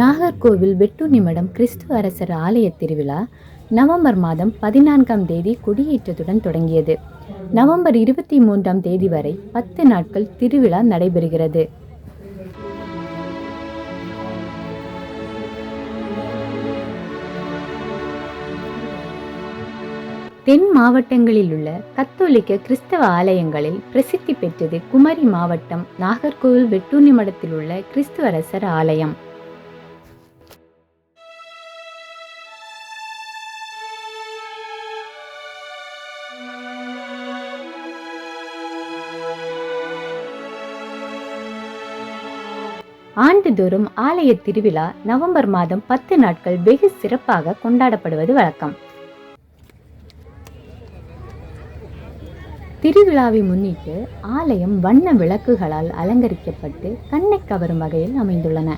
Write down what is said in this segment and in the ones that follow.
நாகர்கோவில் வெட்டுநிமடம் கிறிஸ்துவ அரசர் ஆலய திருவிழா நவம்பர் மாதம் பதினான்காம் தேதி கொடியேற்றத்துடன் தொடங்கியது. நவம்பர் இருபத்தி மூன்றாம் தேதி வரை பத்து நாட்கள் திருவிழா நடைபெறுகிறது. தென் மாவட்டங்களில் உள்ள கத்தோலிக்க கிறிஸ்தவ ஆலயங்களில் பிரசித்தி பெற்றது குமரி மாவட்டம் நாகர்கோவில் வெட்டூர்ணி மடத்தில் உள்ள கிறிஸ்துவரசர் ஆலயம். ஆண்டுதோறும் ஆலய திருவிழா நவம்பர் மாதம் பத்து நாட்கள் வெகு சிறப்பாக கொண்டாடப்படுவது வழக்கம். திருவிழாவை முன்னிட்டு ஆலயம் வண்ண விளக்குகளால் அலங்கரிக்கப்பட்டு கண்ணை கவரும் வகையில் அமைந்துள்ளன.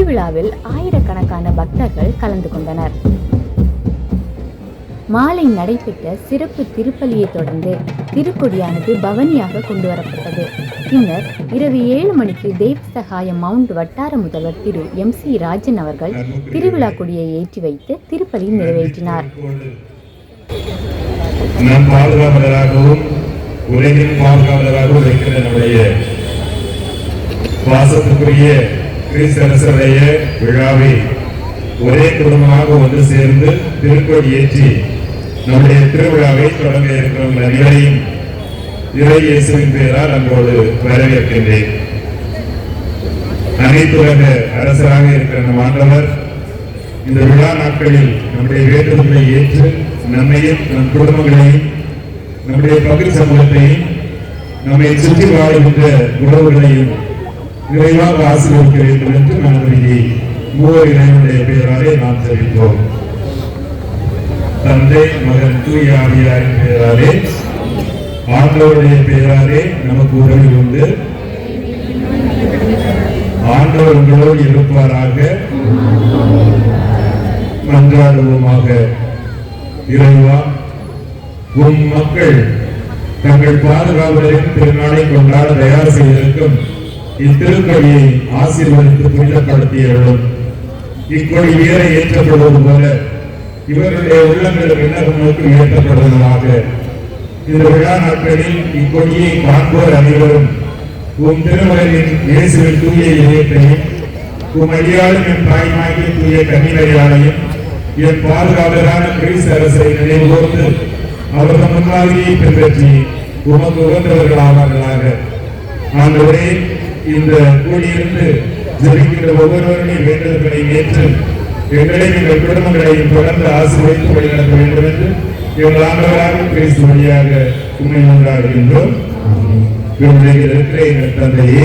திருவிழாவில் ஆயிரக்கணக்கான பக்தர்கள் கலந்து கொண்டனர். மாலை நடைபெற்ற சிறப்பு திருப்பலியை தொடர்ந்து திருக்கொடியானது பவனியாக கொண்டு வரப்பட்டது பின்னர் இரவு ஏழு மணிக்கு தேவ் சகாய மவுண்ட் வட்டார முதல்வர் திரு எம் சி ராஜன் அவர்கள் திருவிழா கொடியை ஏற்றி வைத்து திருப்பலி நிறைவேற்றினார். நம் பாதுகாவலராகவும் உலகின் பாதுகாவலராகவும் இருக்கிற நம்முடைய வாசத்துக்குரிய கிறிஸ்தரசருடைய விழாவை ஒரே குடும்பமாக ஒன்று சேர்ந்து திருக்கோடி ஏற்றி நம்முடைய திருவிழாவை தொடங்க இருக்கிற நிலையும் இறை இயேசுவின் பெயரால் அங்கோடு வரவேற்கின்றேன். அனைத்துலக அரசராக இருக்கிற நம் ஆண்டவர் இந்த விழா நாட்களில் நம்முடைய வேண்டுதலை ஏற்று நம்மையும் நம் குடும்பங்களையும் நம்முடைய பகுதி சமூகத்தையும் நம்மை சுற்றி வாழ்கின்ற உறவுகளையும் நிறைவாக ஆசீர்வதிக்க வேண்டும் என்று மனதிலே மூவர் இணைவனுடைய பெயராலே நாம் தெரிவித்தோம். தந்தை மகன் தூய ஆவியாரின் பெயராலே ஆண்டவருடைய பெயராலே நமக்கு உறவில் உண்டு. ஆண்டவர் உங்களோடு இருப்பாராக. மன்றாடுவோமாக. இறைவா உம் மக்கள் தங்கள் பாதுகாவலரின் திருநாளை கொண்டாட தயார் செய்திருக்கும் இத்திருக்கொடியை ஆசீர்வதித்து புனிதப்படுத்தியவர்களும் இக்கொடி வீர ஏற்றப்படுவது போல இவர்களுடைய உள்ளங்கள் விண்ணகம் ஏற்றப்படுவதாக. இந்த விழா நாட்களில் இக்கொடியை காண்போர் அனைவரும் உன் திருமகளின் இயேசுவின் தூய இதயத்தையும் உம் அடியாளும் என் தாய்மாகிய தூய கன்னிமையாளையும் என் பாதுகாவலரான கிரீஸ் அரசை நினைவுகூர்ந்து அவரது முன்மாதிரியை பின்பற்றி உமக்கு உகந்தவர்களாவார்களாக. ஆண்டவரே இந்த கூடியிருந்து ஜபிக்கின்ற ஒவ்வொருவருடைய வேண்டுதல்களை ஏற்று எங்களையும் எங்கள் குடும்பங்களையும் தொடர்ந்து ஆசீர்வதித்து வழிநடத்த வேண்டும் என்று எங்கள் ஆண்டவராக கிறிஸ்து வழியாக உண்மை கொண்டாடுகின்றோம் இவருடைய இருக்கிற எங்கள் தந்தையே.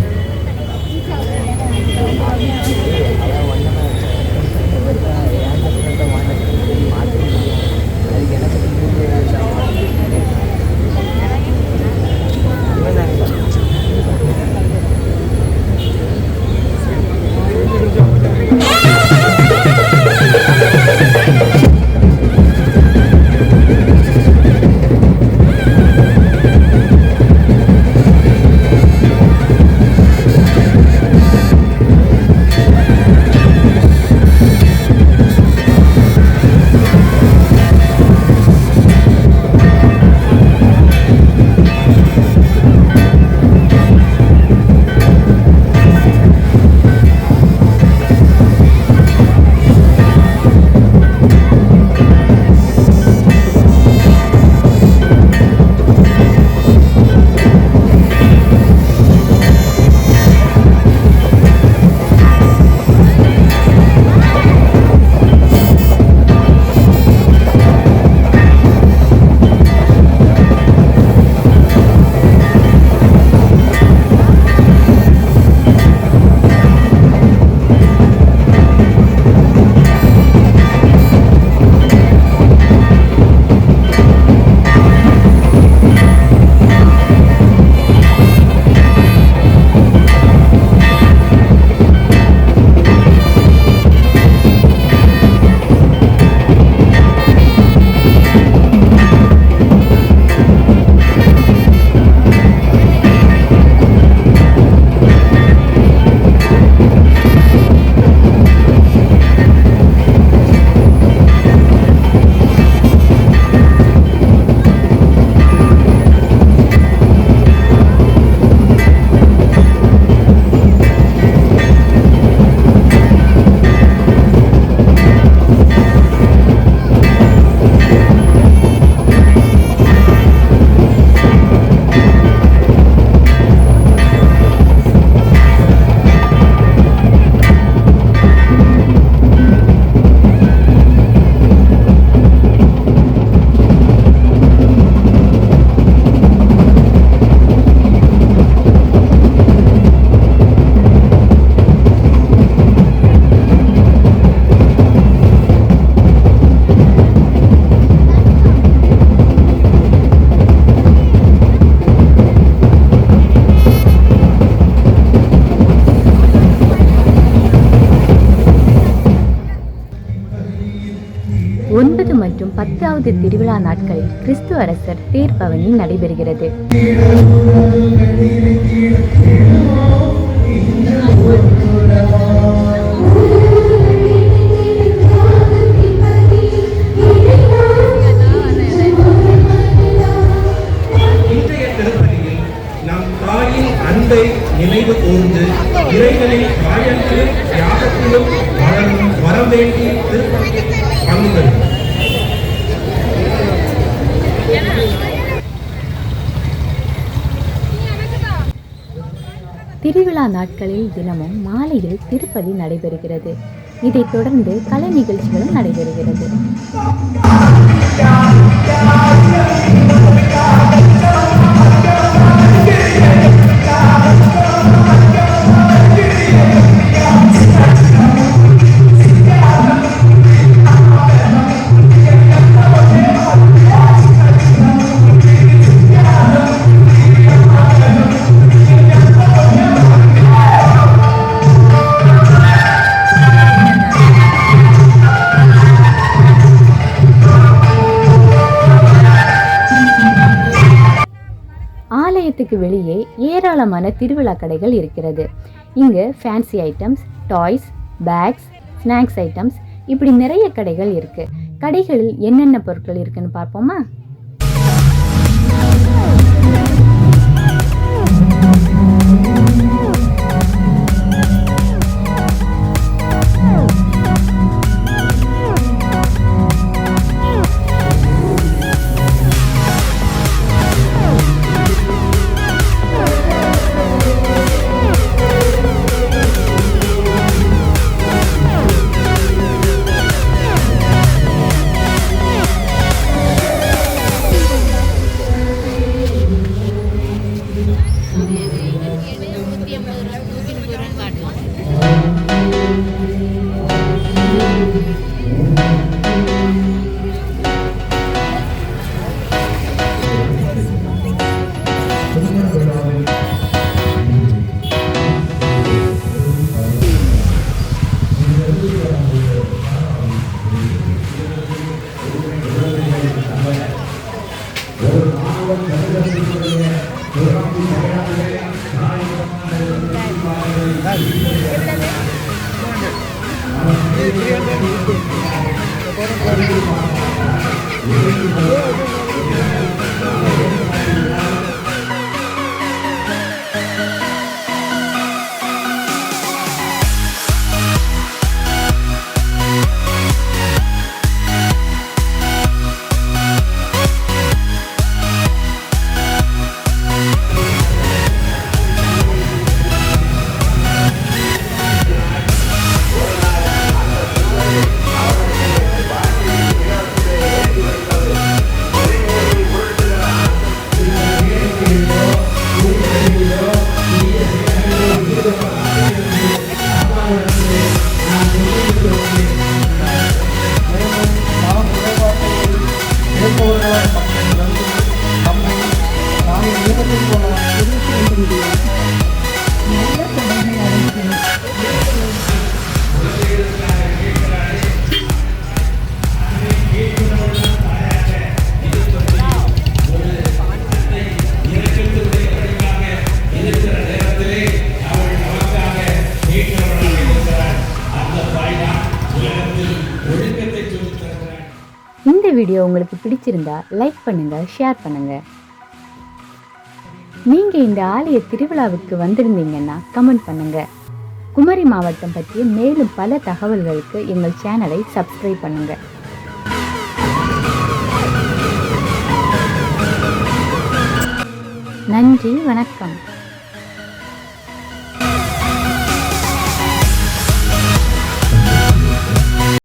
மற்றும் பத்தாவது திருவிழா நாட்களில் கிறிஸ்து அரசர் தேர்பவனி நடைபெறுகிறது. அன்பை நினைவு கூர்ந்து இறைவனின் காயத்திலும் தியாகத்திலும் வளரும் வரம் வேண்டி திருப்பி பங்கு பெறும் திருவிழா நாட்களில் தினமும் மாலையில் திருப்பலி நடைபெறுகிறது. இதைத் தொடர்ந்து கலை நிகழ்ச்சிகளும் நடைபெறுகிறது. ஆலயத்துக்கு வெளியே ஏராளமான திருவிழா கடைகள் இருக்கிறது. இங்கு fancy items toys bags snacks items இப்படி நிறைய கடைகள் இருக்குது கடைகளில் என்னென்ன பொருட்கள் இருக்குன்னு பார்ப்போமா? இந்த வீடியோ உங்களுக்கு பிடிச்சிருந்தா லைக் பண்ணுங்க ஷேர் பண்ணுங்க. நீங்க இந்த ஆலய திருவிழாவுக்கு வந்திருந்தீங்கன்னா கமெண்ட் பண்ணுங்க. குமரி மாவட்டம் பற்றிய மேலும் பல தகவல்களுக்கு எங்கள் சேனலை சப்ஸ்கிரைப் பண்ணுங்க. நன்றி வணக்கம்.